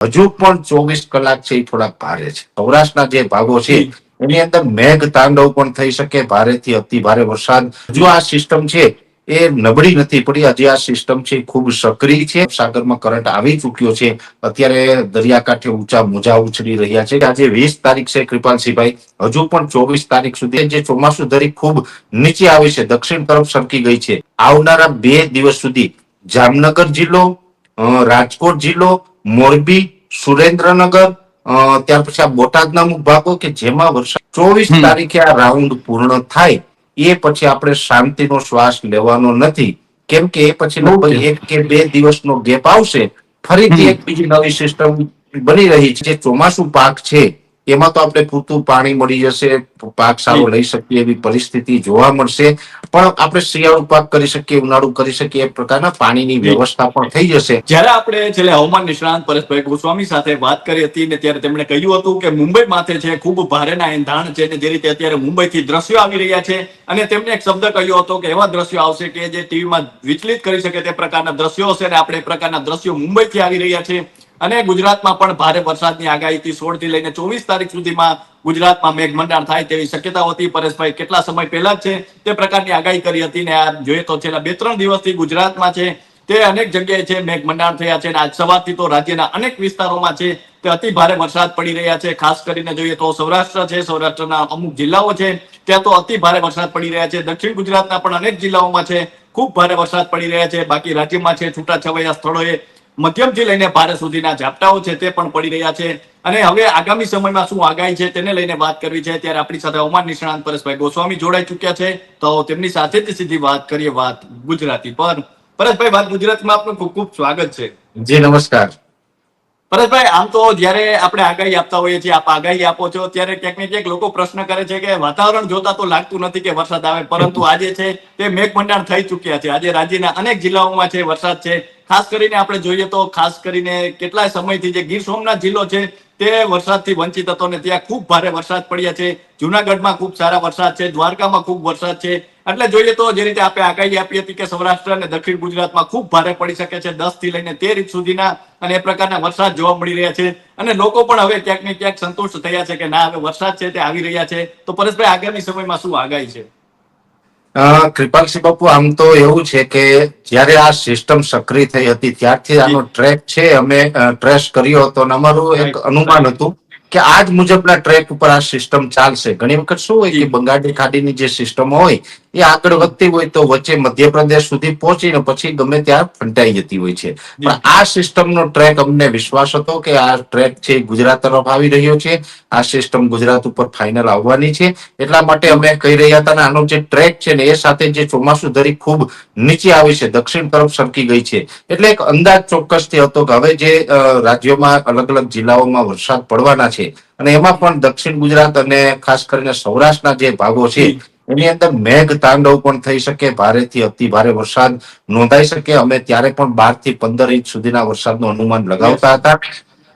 હજુ પણ ચોવીસ કલાક છે એ થોડાક ભારે છે. સૌરાષ્ટ્રના જે ભાગો છે એની અંદર મેઘ તાંડવ પણ થઈ શકે ભારેથી અતિ ભારે વરસાદ. હજુ આ સિસ્ટમ છે એ નબળી નથી પડી હજી આ સિસ્ટમ છે ખૂબ સક્રિય છે. સાગરમાં કરંટ આવી ચૂક્યો છે. અત્યારે દરિયાકાંઠે ઊંચા મોજા ઉછળી રહ્યા છે. આજે વીસ તારીખ છે કૃપાલસિંહભાઈ. હજુ પણ ચોવીસ તારીખ સુધી જે ચોમાસું ધરી ખૂબ નીચે આવી છે દક્ષિણ તરફ સરકી ગઈ છે. આવનારા બે દિવસ સુધી જામનગર જિલ્લો રાજકોટ જિલ્લો મોરબી સુરેન્દ્રનગર ત્યાર પછી આ બોટાદના અમુક ભાગો કે જેમાં વરસાદ ચોવીસ તારીખે આ રાઉન્ડ પૂર્ણ થાય એ પછી આપણે શાંતિનો શ્વાસ લેવાનો નથી. કેમ કે એ પછી એક કે બે દિવસનો ગેપ આવશે ફરીથી એક બીજી નવી સિસ્ટમ બની રહી છે જે ચોમાસુ પાક છે. એમાં તો આપણે પૂરતું પાણી મળી જશે પાક સારો લઈ શકીએ એવી પરિસ્થિતિ જોવા મળશે. પણ આપણે શિયાળુ પાક કરી શકીએ ઉનાળુ કરી શકીએ એ પ્રકારના પાણીની વ્યવસ્થા પણ થઈ જશે. જ્યારે આપણે છેલ્લે હવામાન નિષ્ણાંત પરેશભાઈ ગોસ્વામી સાથે વાત કરી હતી ને ત્યારે તેમણે કહ્યું હતું કે મુંબઈ માથે છે ખૂબ ભારેના એંધાણ છે ને જે રીતે અત્યારે મુંબઈથી દ્રશ્યો આવી રહ્યા છે. અને તેમણે એક શબ્દ કહ્યો હતો કે એવા દ્રશ્યો આવશે કે જે ટીવીમાં વિચલિત કરી શકે તે પ્રકારના દ્રશ્યો હશે અને આપણે એ પ્રકારના દ્રશ્યો મુંબઈથી આવી રહ્યા છે. અને ગુજરાતમાં પણ ભારે વરસાદની આગાહીથી સોળથી લઈને ચોવીસ તારીખ સુધીમાં ગુજરાતમાં મેઘમંડાણ થાય તેવી શક્યતા હતી. પરેશભાઈ, કેટલા સમય પહેલા છે તે પ્રકારની આગાહી કરી હતી ને આ જોઈએ તો છેલ્લા બે ત્રણ દિવસથી ગુજરાતમાં છે તે અનેક જગ્યાએ છે મેઘમંડાણ થયા છે અને આજ સવારથી તો રાજ્યના અનેક વિસ્તારોમાં છે તે અતિ ભારે વરસાદ પડી રહ્યા છે. ખાસ કરીને જોઈએ તો સૌરાષ્ટ્ર છે, સૌરાષ્ટ્રના અમુક જિલ્લાઓ છે ત્યાં તો અતિ ભારે વરસાદ પડી રહ્યા છે. દક્ષિણ ગુજરાતના પણ અનેક જિલ્લાઓમાં છે ખૂબ ભારે વરસાદ પડી રહ્યા છે. બાકી રાજ્યમાં છે છૂટાછવાયા સ્થળોએ મધ્યમથી લઈને ભારે સુધીના ઝાપટાઓ છે તે પણ પડી રહ્યા છે. અને હવે આગામી સમયમાં શું આગાહી છે તેને લઈને વાત કરવી છે. ત્યારે આપણી સાથે હવામાન નિષ્ણાંત પરેશભાઈ ગોસ્વામી જોડાઈ ચુક્યા છે. તો તેમની સાથે જ સીધી વાત કરીએ વાત ગુજરાતી પર. પરેશભાઈ વાત ગુજરાતમાં આપનું ખૂબ ખૂબ સ્વાગત છે. જી નમસ્કાર. પરેશભાઈ આમ તો જયારે આપણે આગાહી આપતા હોઈએ છીએ આપ આગાહી આપો છો ત્યારે ક્યાંક ને ક્યાંક લોકો પ્રશ્ન કરે છે કે વાતાવરણ જોતા તો લાગતું નથી કે વરસાદ આવે પરંતુ આજે છે તે મેઘમંડાણ થઈ ચુક્યા છે. આજે રાજ્યના અનેક જિલ્લાઓમાં છે વરસાદ છે. ખાસ કરીને આપણે જોઈએ તો ખાસ કરીને કેટલાય સમયથી જે ગીર સોમનાથ જિલ્લો છે, તે વરસાદથી વંચિત હતો ને ત્યાં ખૂબ ભારે વરસાદ પડ્યા છે. જુનાગઢમાં ખૂબ સારા વરસાદ છે, દ્વારકામાં ખૂબ વરસાદ છે. એટલે જોઈએ તો જે રીતે આપણે આગાહી આપી હતી કે સૌરાષ્ટ્ર અને દક્ષિણ ગુજરાતમાં ખૂબ ભારે પડી શકે છે દસથી લઈને તેર ઇંચ સુધીના અને એ પ્રકારના વરસાદ જોવા મળી રહ્યા છે. અને લોકો પણ હવે ક્યાંક ને ક્યાંક સંતુષ્ટ થયા છે કે ના, હવે વરસાદ છે તે આવી રહ્યા છે. તો પરેશભાઈ, આગામી સમયમાં શું આગાહી છે? કૃપાલસિંહ બાપુ આમ તો એવું છે કે જ્યારે આ સિસ્ટમ સક્રિય થઈ હતી ત્યારથી આનો ટ્રેક છે અમે ટ્રેસ કર્યો હતો અને અમારું એક અનુમાન હતું કે આજ મુજબના ટ્રેક ઉપર આ સિસ્ટમ ચાલશે ઘણી વખત શું હોય કે જી. બંગાળની ખાડીની જે સિસ્ટમ હોય એ આગળ વધતી હોય તો વચ્ચે મધ્યપ્રદેશ સુધી પહોંચીને પછી ગમે ત્યાં ફંટાઈ જતી હોય છે. પણ આ સિસ્ટમનો ટ્રેક અમને વિશ્વાસ હતો કે આ ટ્રેક છે ગુજરાત તરફ આવી રહ્યો છે. આ સિસ્ટમ ગુજરાત ઉપર ફાઇનલ આવવાની છે. એટલા માટે અમે કહી રહ્યા હતા ને આનો જે ટ્રેક છે ને એ સાથે જે ચોમાસુ ધરી ખૂબ નીચે આવી છે દક્ષિણ તરફ સરકી ગઈ છે. એટલે એક અંદાજ ચોક્કસથી હતો કે હવે જે રાજ્યોમાં અલગ અલગ જિલ્લાઓમાં વરસાદ પડવાના છે. અને એમાં પણ દક્ષિણ ગુજરાત અને ખાસ કરીને સૌરાષ્ટ્રના જે ભાગો છે એની અંદર મેઘ તાંડવ પણ થઈ શકે ભારેથી અતિ ભારે વરસાદ નોંધાઈ શકે. અમે ત્યારે પણ બારથી પંદર ઇંચ સુધીના વરસાદનું અનુમાન લગાવતા હતા.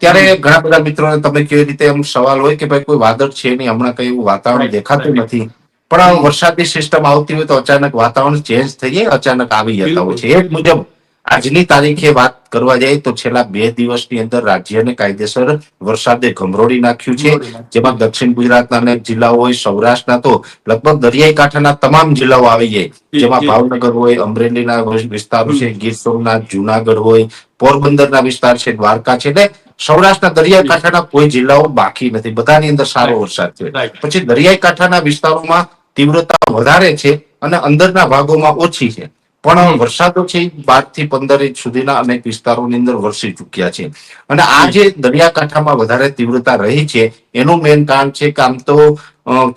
ત્યારે ઘણા બધા મિત્રોને તમે કેવી રીતે એમ સવાલ હોય કે ભાઈ કોઈ વાદળ છે નહીં હમણાં કઈ એવું વાતાવરણ દેખાતું નથી. પણ આ વરસાદની સિસ્ટમ આવતી હોય તો અચાનક વાતાવરણ ચેન્જ થઈ જાય અચાનક આવી જતા હોય છે. એ મુજબ આજની તારીખે વાત કરવા જાય તો છેલ્લા બે દિવસની અંદર રાજ્યને કાયદેસર વરસાદે ગમરોડી નાખ્યું છે. જેમાં દક્ષિણ ગુજરાતના અનેક જિલ્લાઓ હોય સૌરાષ્ટ્રના તો લગભગ દરિયાઈ કાંઠાના તમામ જિલ્લાઓ આવી જાય જેમાં ભાવનગર હોય અમરેલીના વિસ્તારો છે ગીર સોમનાથ જુનાગઢ હોય પોરબંદરના વિસ્તાર છે દ્વારકા છે એટલે સૌરાષ્ટ્રના દરિયાઈ કાંઠાના કોઈ જિલ્લાઓ બાકી નથી. બધાની અંદર સારો વરસાદ છે. પછી દરિયાઈ કાંઠાના વિસ્તારોમાં તીવ્રતા વધારે છે અને અંદરના ભાગોમાં ઓછી છે. પણ વરસાદો છે બારથી પંદર ઇંચ સુધીના અનેક વિસ્તારોની અંદર વરસી ચૂક્યા છે. અને આ જે દરિયાકાંઠામાં વધારે તીવ્રતા રહી છે એનું મેઇન કારણ છે કે આમ તો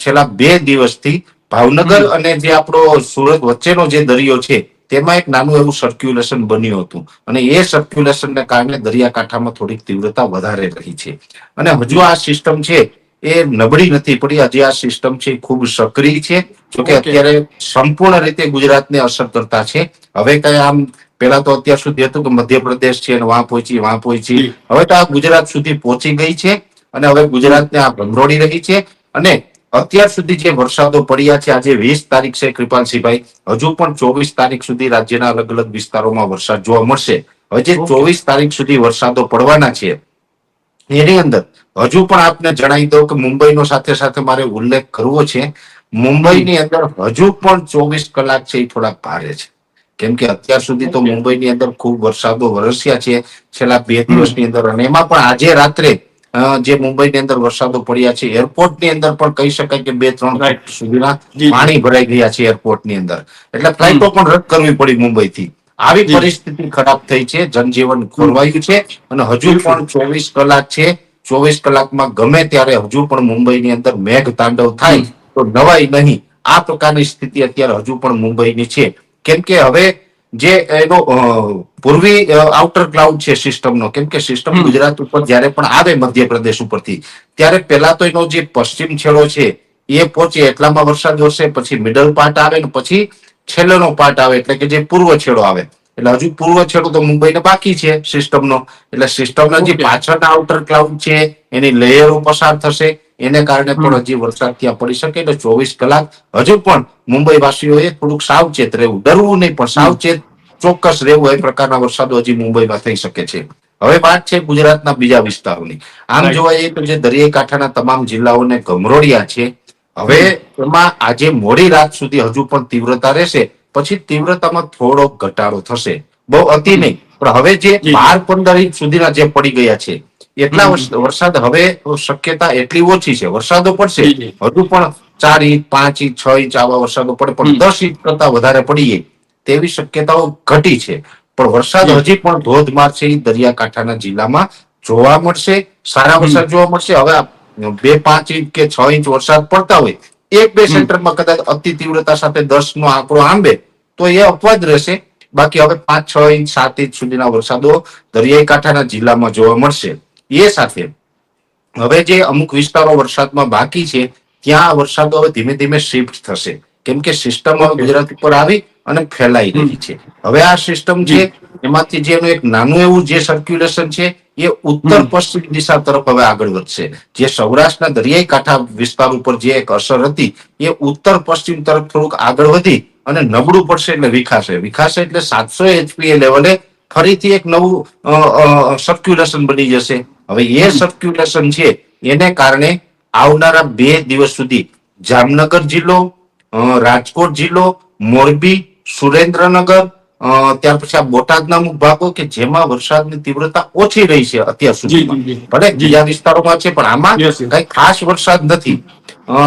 છેલ્લા બે દિવસથી ભાવનગર અને જે આપણો સુરત વચ્ચેનો જે દરિયો છે તેમાં એક નાનું એવું સર્ક્યુલેશન બન્યું હતું. અને એ સર્ક્યુલેશનને કારણે દરિયાકાંઠામાં થોડીક તીવ્રતા વધારે રહી છે. અને હજુ આ સિસ્ટમ છે એ નબળી નથી પડી. હજી આ સિસ્ટમ છે એ ખૂબ સક્રિય છે. જોકે અત્યારે સંપૂર્ણ રીતે ગુજરાતને અસર કરતા છે. હવે કઈ આમ પેલા તો અત્યાર સુધી હતું કે મધ્યપ્રદેશ છે અને વાં પહોંચી વાં પહોંચી. હવે તો આ ગુજરાત સુધી પહોંચી ગઈ છે અને હવે ગુજરાતને આ ભંગોળી રહી છે. અને અત્યાર સુધી જે વરસાદો પડ્યા છે આજે વીસ તારીખ છે કૃપાલસિંહભાઈ. હજુ પણ ચોવીસ તારીખ સુધી રાજ્યના અલગ અલગ વિસ્તારોમાં વરસાદ જોવા મળશે. હજી ચોવીસ તારીખ સુધી વરસાદો પડવાના છે એની અંદર હજુ પણ આપને જણાવી દઉં કે મુંબઈનો સાથે સાથે મારે ઉલ્લેખ કરવો છે. મુંબઈની અંદર હજુ પણ ચોવીસ કલાક છે એ થોડા ભારે છે. કેમ કે અત્યાર સુધી તો મુંબઈની અંદર ખૂબ વરસાદો વરસ્યા છે. છેલ્લા બે દિવસની અંદર અને એમાં પણ આજે રાત્રે જે મુંબઈની અંદર વરસાદો પડ્યા છે એરપોર્ટની અંદર પણ કહી શકાય કે બે ત્રણ સુધીના પાણી ભરાઈ ગયા છે એરપોર્ટની અંદર. એટલે ફ્લાઇટો પણ રદ કરવી પડી મુંબઈથી. આવી પરિસ્થિતિ ખરાબ થઈ છે જનજીવન ખોરવાયું છે અને હજુ પણ ચોવીસ કલાક છે. ચોવીસ કલાકમાં ગમે ત્યારે હજુ પણ મુંબઈની અંદર મેઘ તાંડવ થાય તો નવાઈ નહીં. આ પ્રકારની સ્થિતિ અત્યારે હજુ પણ મુંબઈની છે. કેમ કે હવે જે એનો પૂર્વી આઉટર ક્લાઉડ છે સિસ્ટમનો કેમ કે સિસ્ટમ ગુજરાત ઉપર જ્યારે પણ આવે મધ્યપ્રદેશ ઉપરથી ત્યારે પહેલા તો એનો જે પશ્ચિમ છેડો છે એ પહોંચે એટલામાં વરસાદ વરસે પછી મિડલ પાર્ટ આવે ને પછી છેલ્લેનો પાર્ટ આવે એટલે કે જે પૂર્વ છેડો આવે. એટલે હજુ પૂર્વ છેડો તો મુંબઈને બાકી છે સિસ્ટમનો એટલે સિસ્ટમના જે પાછળના આઉટર ક્લાઉડ છે એની લેયરો પસાર થશે. એને કારણે પણ હજી વરસાદ ત્યાં પડી શકે એટલે ચોવીસ કલાક હજુ પણ મુંબઈ વાસીઓએ થોડુંક સાવચેત રહેવું. ડરવું નહીં પણ સાવચેત ચોક્કસ રહેવું. એ પ્રકારના વરસાદો હજી મુંબઈમાં થઈ શકે છે. હવે વાત છે ગુજરાતના બીજા વિસ્તારોની. આમ જોવા જઈએ તો જે દરિયાઈ કાંઠાના તમામ જિલ્લાઓને ગમરોડિયા છે હવે એમાં આજે મોડી રાત સુધી હજુ પણ તીવ્રતા રહેશે. પછી તીવ્રતામાં થોડો ઘટાડો થશે. બહુ અતિ નહીં પણ હવે જે. બાર પંદર ઇંચ સુધીના જે પડી ગયા છે એટલા વરસાદ હવે શક્યતા એટલી ઓછી છે. વરસાદો પડશે. હજુ પણ ચાર ઇંચ પાંચ ઇંચ છ ઇંચ આવા વરસાદો પડે પણ દસ ઇંચ કરતા વધારે પડી જાય તેવી શક્યતાઓ ઘટી છે. પણ વરસાદ હજી પણ ધોધમાર છે દરિયાકાંઠાના જિલ્લામાં. જોવા મળશે સારા વરસાદ જોવા મળશે. હવે બે પાંચ ઇંચ કે છ ઇંચ વરસાદ પડતા હોય એક બે સેન્ટરમાં કદાચ અતિ તીવ્રતા સાથે દસ નો આંકડો આંબે તો એ અપવાદ રહેશે. બાકી હવે પાંચ છ ઇંચ સાત ઇંચ સુધીના વરસાદો દરિયાઈ કાંઠાના જિલ્લામાં જોવા મળશે. એ સાથે. હવે જે અમુક વિસ્તારો વરસાદમાં બાકી છે ત્યાં વરસાદ હવે ધીમે ધીમે શિફ્ટ થશે. કેમ કે સિસ્ટમ હવે ગુજરાત ઉપર આવી અને ફેલાઈ રહી છે. હવે આ સિસ્ટમ છે એમાંથી જે એક નાનું એવું જે સર્ક્યુલેશન છે એ ઉત્તર પશ્ચિમ દિશા તરફ હવે આગળ વધશે. જે સૌરાષ્ટ્રના દરિયાઈ કાંઠા વિસ્તાર ઉપર જે એક અસર હતી એ ઉત્તર પશ્ચિમ તરફ થોડુંક આગળ વધી અને નબળું પડશે એટલે વિખાશે. વિખાશે એટલે સાતસો એચપીએ લેવલે ફરીથી એક નવું સર્ક્યુલેશન બની જશે. હવે એ સર્ક્યુલેશન છે એને કારણે આવનારા બે દિવસ સુધી જામનગર જિલ્લો રાજકોટ જિલ્લો મોરબી સુરેન્દ્રનગર ત્યાર પછી આ બોટાદના અમુક ભાગો કે જેમાં વરસાદની તીવ્રતા ઓછી રહી છે અત્યાર સુધી. ભલે બીજા વિસ્તારોમાં છે પણ આમાં. કઈ ખાસ વરસાદ નથી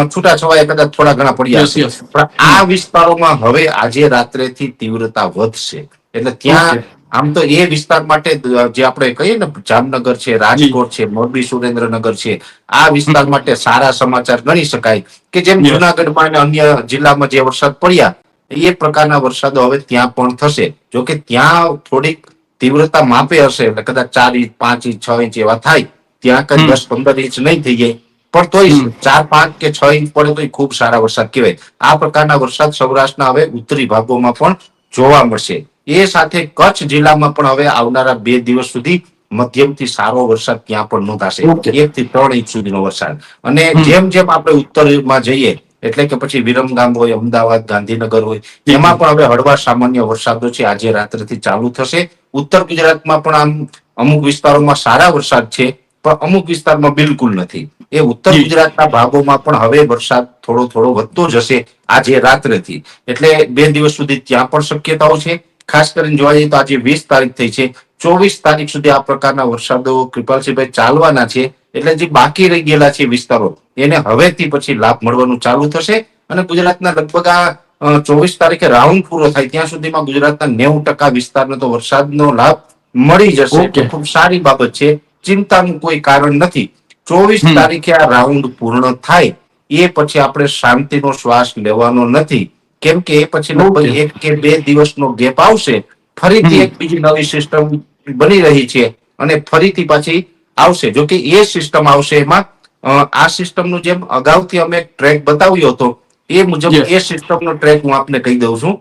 છૂટા છવાયા કદાચ થોડા ઘણા પડ્યા છે પણ આ વિસ્તારોમાં હવે આજે રાત્રેથી તીવ્રતા વધશે એટલે ત્યાં. આમ તો એ વિસ્તાર માટે જે આપણે કહીએ ને જામનગર છે રાજકોટ છે મોરબી સુરેન્દ્રનગર છે આ વિસ્તાર માટે સારા સમાચાર ગણી શકાય કે જેમ. જુનાગઢમાં અને અન્ય જિલ્લામાં જે વરસાદ પડ્યા એ પ્રકારના વરસાદો હવે ત્યાં પણ થશે. જો કે ત્યાં થોડીક તીવ્રતા માપે હશે એટલે કદાચ ચાર ઇંચ પાંચ ઇંચ છ ઇંચ એવા થાય ત્યાં કઈ દસ પંદર ઇંચ નહીં થઈ જાય. પણ તોય ચાર પાંચ કે છ ઇંચ પડે તો ખૂબ સારા વરસાદ કહેવાય. આ પ્રકારના વરસાદ સૌરાષ્ટ્રના હવે ઉત્તરી ભાગોમાં પણ જોવા મળશે. એ સાથે કચ્છ જિલ્લામાં પણ હવે આવનારા બે દિવસ સુધી મધ્યમથી સારો વરસાદ ત્યાં પણ નોંધાશે. એક થી ત્રણ ઇંચ સુધીનો વરસાદ. અને જેમ જેમ આપણે ઉત્તરમાં જઈએ એટલે કે પછી વિરમગામ હોય અમદાવાદ ગાંધીનગર હોય. એમાં પણ હવે હળવા સામાન્ય વરસાદો છે. આજે રાત્રેથી ચાલુ થશે. ઉત્તર ગુજરાતમાં પણ આમ અમુક વિસ્તારોમાં સારા વરસાદ છે પણ અમુક વિસ્તારમાં બિલકુલ નથી. એ ઉત્તર ગુજરાતના ભાગોમાં પણ હવે વરસાદ થોડો થોડો વધતો જશે આજે રાત્રેથી. એટલે બે દિવસ સુધી ત્યાં પણ શક્યતાઓ છે. ખાસ કરીને જોવા જઈએ તો આજે વીસ તારીખ થઈ છે. ચોવીસ તારીખ સુધી આ પ્રકારના વરસાદો કૃપાલસિંહભાઈ ચાલવાના છે. એટલે જે બાકી રહી ગયેલા છે વિસ્તારો એને હવેથી પછી લાભ મળવાનું ચાલુ થશે. અને ગુજરાતના લગભગ આ ચોવીસ તારીખે રાઉન્ડ પૂરો થાય ત્યાં સુધીમાં ગુજરાતના નેવું ટકા વિસ્તારનો તો વરસાદનો લાભ મળી જશે. ખૂબ સારી બાબત છે. ચિંતાનું કોઈ કારણ નથી. ચોવીસ તારીખે આ રાઉન્ડ પૂર્ણ થાય. એ પછી આપણે શાંતિનો શ્વાસ લેવાનો નથી. કેમ કે એ પછી લગભગ એક કે બે દિવસનો ગેપ આવશે ફરીથી એક બીજી નવી સિસ્ટમ બની રહી છે અને ફરીથી પાછી આવશે. જો કે એ સિસ્ટમ આવશે એમાં આ સિસ્ટમનું જેમ અગાઉથી અમે ટ્રેક બતાવ્યો હતો એ મુજબ. એ સિસ્ટમનો ટ્રેક હું આપને કહી દઉં છું.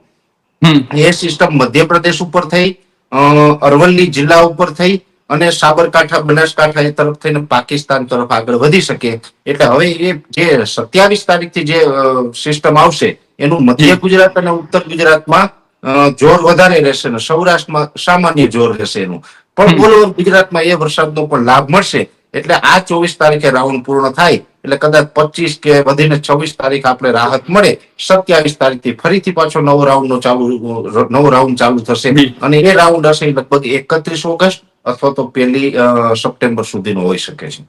એ સિસ્ટમ મધ્યપ્રદેશ ઉપર થઈ અ, અરવલ્લી જિલ્લા ઉપર થઈ અને સાબરકાંઠા બનાસકાંઠા એ તરફ થઈને પાકિસ્તાન તરફ આગળ વધી શકે. એટલે હવે એ જે સત્યાવીસ તારીખથી જે સિસ્ટમ આવશે એનું મધ્ય ગુજરાત અને ઉત્તર ગુજરાતમાં જોર વધારે રહેશે ને સૌરાષ્ટ્રમાં સામાન્ય જોર રહેશે એનું. પણ ઓલ ઓવર ગુજરાતમાં એ વરસાદનો પણ લાભ મળશે. એટલે આ ચોવીસ તારીખે રાઉન્ડ પૂર્ણ થાય. એટલે કદાચ પચીસ કે વધીને છવ્વીસ તારીખ આપણે રાહત મળે. સત્યાવીસ તારીખથી ફરીથી પાછો નવો રાઉન્ડ નો ચાલુ નવો રાઉન્ડ ચાલુ થશે. અને એ રાઉન્ડ હશે લગભગ એકત્રીસ ઓગસ્ટ અથવા તો પહેલી સપ્ટેમ્બર સુધીનો હોઈ શકે છે.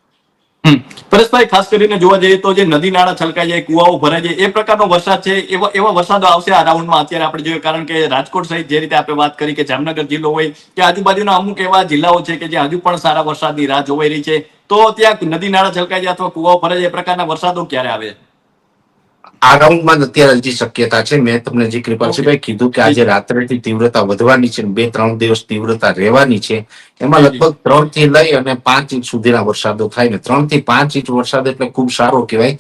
પરેશભાઈ, ખાસ કરીને જોવા જઈએ તો જે નદી નાળા છલકાઈ જાય કુવાઓ ભરાઈ જાય એ પ્રકારનો વરસાદ છે, એવા એવા વરસાદો આવશે આ રાઉન્ડમાં. અત્યારે આપણે જોઈએ કારણ કે રાજકોટ સહિત જે રીતે આપણે વાત કરી કે જામનગર જિલ્લો હોય, કે આજુબાજુના અમુક એવા જિલ્લાઓ છે કે જે હજુ પણ સારા વરસાદની રાહ જોવાઈ રહી છે, તો ત્યાં નદી નાળા છલકાઈ જાય અથવા કુવાઓ ભરાઈ જાય એ પ્રકારના વરસાદો ક્યારે આવે? આ રાઉન્ડમાં અત્યારે હજી શક્યતા છે. મેં તમને જે કૃપાલસિંહભાઈ કીધું કે આજે રાત્રેથી તીવ્રતા વધવાની છે બે ત્રણ દિવસ તીવ્રતા રહેવાની છે. એમાં. લગભગ ત્રણથી લઈ અને પાંચ ઇંચ સુધીના વરસાદો થાય ને. ત્રણથી પાંચ ઇંચ વરસાદ એટલે ખૂબ સારો કહેવાય.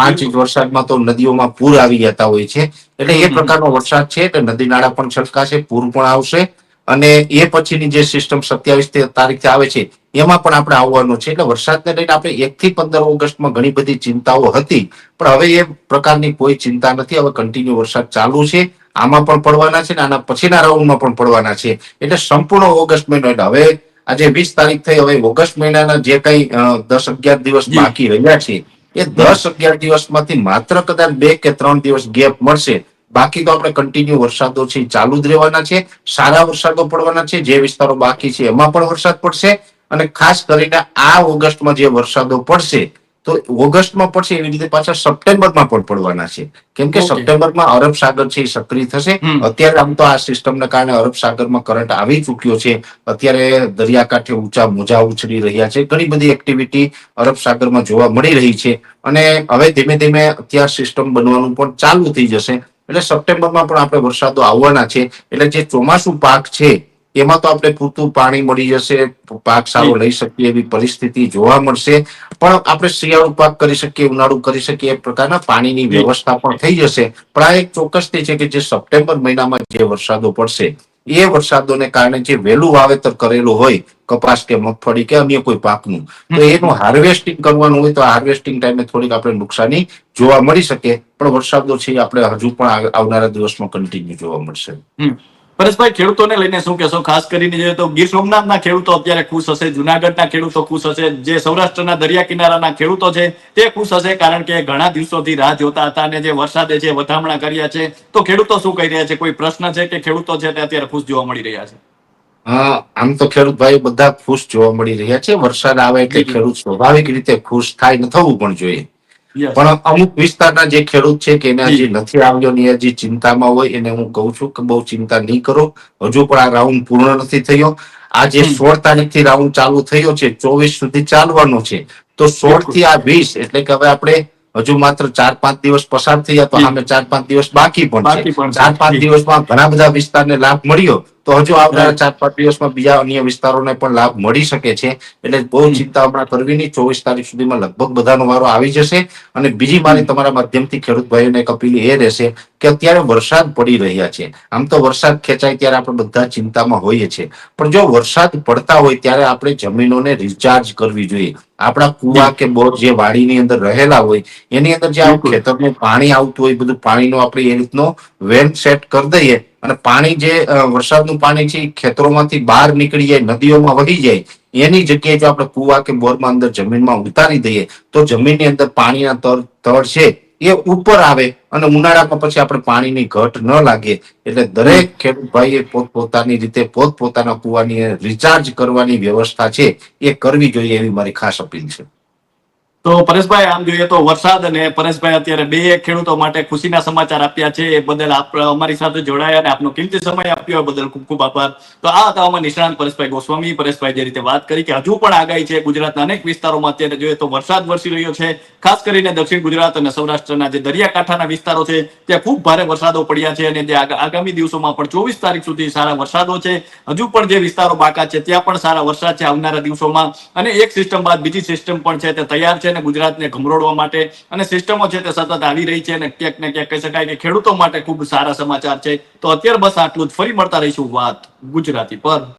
પાંચ ઇંચ વરસાદમાં તો નદીઓમાં પૂર આવી જતા હોય છે. એટલે એ પ્રકારનો વરસાદ છે એટલે નદી નાળા પણ છલકાશે પૂર પણ આવશે. અને એ પછીની જે સિસ્ટમ સત્યાવીસ તારીખે આવે છે એમાં પણ આપણે આવવાનું છે. એટલે વરસાદને લઈને આપણે એક થી પંદર ઓગસ્ટમાં ઘણી બધી ચિંતાઓ હતી. પણ હવે એ પ્રકારની કોઈ ચિંતા નથી. હવે કન્ટિન્યુ વરસાદ ચાલુ છે. આમાં પણ પડવાના છે ને આના પછીના રાઉન્ડમાં પણ પડવાના છે. એટલે સંપૂર્ણ ઓગસ્ટ મહિનો એટલે હવે આજે વીસ તારીખ થઈ. હવે ઓગસ્ટ મહિનાના જે કઈ દસ અગિયાર દિવસ બાકી રહ્યા છે એ દસ અગિયાર દિવસમાંથી માત્ર કદાચ બે કે ત્રણ દિવસ ગેપ મળશે. બાકી તો આપણે કન્ટિન્યુ વરસાદો છે ચાલુ જ રહેવાના છે. સારા વરસાદો પડવાના છે. જે વિસ્તારો બાકી છે એમાં પણ વરસાદ પડશે. અને ખાસ કરીને આ ઓગસ્ટમાં જે વરસાદો પડશે તો ઓગસ્ટમાં પડશે એવી રીતે પાછા સપ્ટેમ્બરમાં પણ પડવાના છે. કેમ કે સપ્ટેમ્બરમાં અરબ સાગર છે એ સક્રિય થશે. અત્યારે આમ તો આ સિસ્ટમને કારણે અરબ સાગરમાં કરંટ આવી ચૂક્યો છે. અત્યારે દરિયાકાંઠે ઊંચા મોજા ઉછળી રહ્યા છે. ઘણી બધી એક્ટિવિટી અરબ સાગરમાં જોવા મળી રહી છે. અને હવે ધીમે ધીમે અત્યાર સિસ્ટમ બનવાનું પણ ચાલુ થઈ જશે. એટલે સપ્ટેમ્બરમાં પણ આપણે વરસાદો આવવાના છે. એટલે જે ચોમાસું પાક છે એમાં તો આપણે પૂરતું પાણી મળી જશે પાક સારો લઈ શકીએ એવી પરિસ્થિતિ જોવા મળશે. પણ આપણે શિયાળુ પાક કરી શકીએ ઉનાળુ કરી શકીએ એ પ્રકારના પાણીની વ્યવસ્થા પણ થઈ જશે. પણ આ એક ચોક્કસથી છે કે જે સપ્ટેમ્બર મહિનામાં જે વરસાદો પડશે એ વરસાદોને કારણે જે વહેલું વાવેતર કરેલું હોય કપાસ કે મગફળી કે અન્ય કોઈ પાકનું તો એનું હાર્વેસ્ટિંગ કરવાનું હોય તો હાર્વેસ્ટિંગ ટાઈમે થોડીક આપણે નુકસાની જોવા મળી શકે. પણ વરસાદો છે આપણે હજુ પણ આવનારા દિવસમાં કન્ટિન્યુ જોવા મળશે. પરેશભાઈ ખેડૂતોને લઈને શું કહેશો? ખાસ કરીને જોઈએ તો ગીર સોમનાથના ખેડૂતો અત્યારે ખુશ હશે જુનાગઢના ખેડૂતો ખુશ હશે જે સૌરાષ્ટ્રના દરિયા કિનારાના ખેડૂતો છે તે ખુશ હશે કારણ કે ઘણા દિવસોથી રાહ જોતા હતા અને જે વરસાદે છે વધામણા કર્યા છે. તો ખેડૂતો શું કહી રહ્યા છે? કોઈ પ્રશ્ન છે કે ખેડૂતો છે તે અત્યારે ખુશ જોવા મળી રહ્યા છે? હા આમ તો ખેડૂત ભાઈ બધા ખુશ જોવા મળી રહ્યા છે. વરસાદ આવે એટલે ખેડૂત સ્વાભાવિક રીતે ખુશ થાય ને થવું પણ જોઈએ. પણ અમુક વિસ્તારના જે ખેડૂત છે કે એને હજી નથી આવ્યો ને હજી ચિંતામાં હોય એને હું કહું છું કે બહુ ચિંતા નહીં કરો. હજુ પણ આ રાઉન્ડ પૂર્ણ નથી થયો. આ જે સોળ તારીખથી રાઉન્ડ ચાલુ થયો છે ચોવીસ સુધી ચાલવાનો છે. તો સોળથી આ વીસ એટલે કે હવે આપણે હજુ માત્ર ચાર પાંચ દિવસ પસાર થયા તો અમે ચાર પાંચ દિવસ બાકી પણ. ચાર પાંચ દિવસમાં ઘણા બધા વિસ્તારને લાભ મળ્યો. તો હજુ આવનારા ચાર પાંચ દિવસમાં બીજા અન્ય વિસ્તારોને પણ લાભ મળી શકે છે. એટલે બહુ ચિંતા હમણાં કરવી નહીં ચોવીસ તારીખ સુધીમાં લગભગ બધાનો વારો આવી જશે. અને બીજી મારી તમારા માધ્યમથી ખેડૂત ભાઈઓને એક અપીલ એ રહેશે કે અત્યારે વરસાદ પડી રહ્યા છે. આમ તો વરસાદ ખેંચાય ત્યારે આપણે બધા ચિંતામાં હોઈએ છીએ. પણ જો વરસાદ પડતા હોય ત્યારે આપણે જમીનોને રિચાર્જ કરવી જોઈએ. આપણા કુવા કે બોર જે વાડીની અંદર રહેલા હોય એની અંદર જે ખેતરનું પાણી આવતું હોય બધું પાણીનો આપણે એ રીતનો વેલ સેટ કરી દઈએ અને પાણી જે વરસાદનું પાણી છે ખેતરોમાંથી બહાર નીકળી જાય, નદીઓમાં વહી જાય, એની જગ્યાએ જો આપણે કુવા કે બોરમાં અંદર જમીનમાં ઉતારી દઈએ, તો જમીનની અંદર પાણીના તળ તળ છે, એ ઉપર આવે અને ઉનાળામાં પછી આપણે પાણીની ઘટ ન લાગે. એટલે દરેક ખેડૂત ભાઈએ પોતપોતાની રીતે પોતપોતાના કુવાની રિચાર્જ કરવાની વ્યવસ્થા છે, એ કરવી જોઈએ એવી મારી ખાસ અપીલ છે. તો પરેશભાઈ, આમ જોઈએ તો વરસાદ અને પરેશભાઈ અત્યારે બે ખેડૂતો માટે ખુશીના સમાચાર આપ્યા છે. એ બદલ આપ, અમારી સાથે જોડાયા અને આપનો કિંમતી સમય આપ્યો. બદલ ખૂબ ખૂબ આભાર. તો આ હતા અમારા નિષ્ણાંત પરેશભાઈ ગોસ્વામી. પરેશભાઈ જે રીતે વાત કરી કે હજુ પણ આગાહી છે ગુજરાતના અનેક વિસ્તારોમાં, અત્યારે જોઈએ તો વરસાદ વરસી રહ્યો છે. ખાસ કરીને દક્ષિણ ગુજરાત અને સૌરાષ્ટ્રના જે દરિયાકાંઠાના વિસ્તારો છે, ત્યાં ખૂબ ભારે વરસાદો પડ્યા છે અને જે આગામી દિવસોમાં પણ ચોવીસ તારીખ સુધી સારા વરસાદો છે. હજુ પણ જે વિસ્તારો બાકા છે, ત્યાં પણ સારા વરસાદ છે આવનારા દિવસોમાં. અને એક સિસ્ટમ બાદ બીજી સિસ્ટમ પણ છે તે તૈયાર છે અને ગુજરાતને ઘમરોડવા માટે અને સિસ્ટમો છે તે સતત આવી રહી છે અને ક્યાંક ને ક્યાંક કહી શકાય કે ખેડૂતો માટે ખૂબ સારા સમાચાર છે. તો અત્યારે બસ આટલું જ. ફરી મળતા રહીશું વાત ગુજરાતી પર.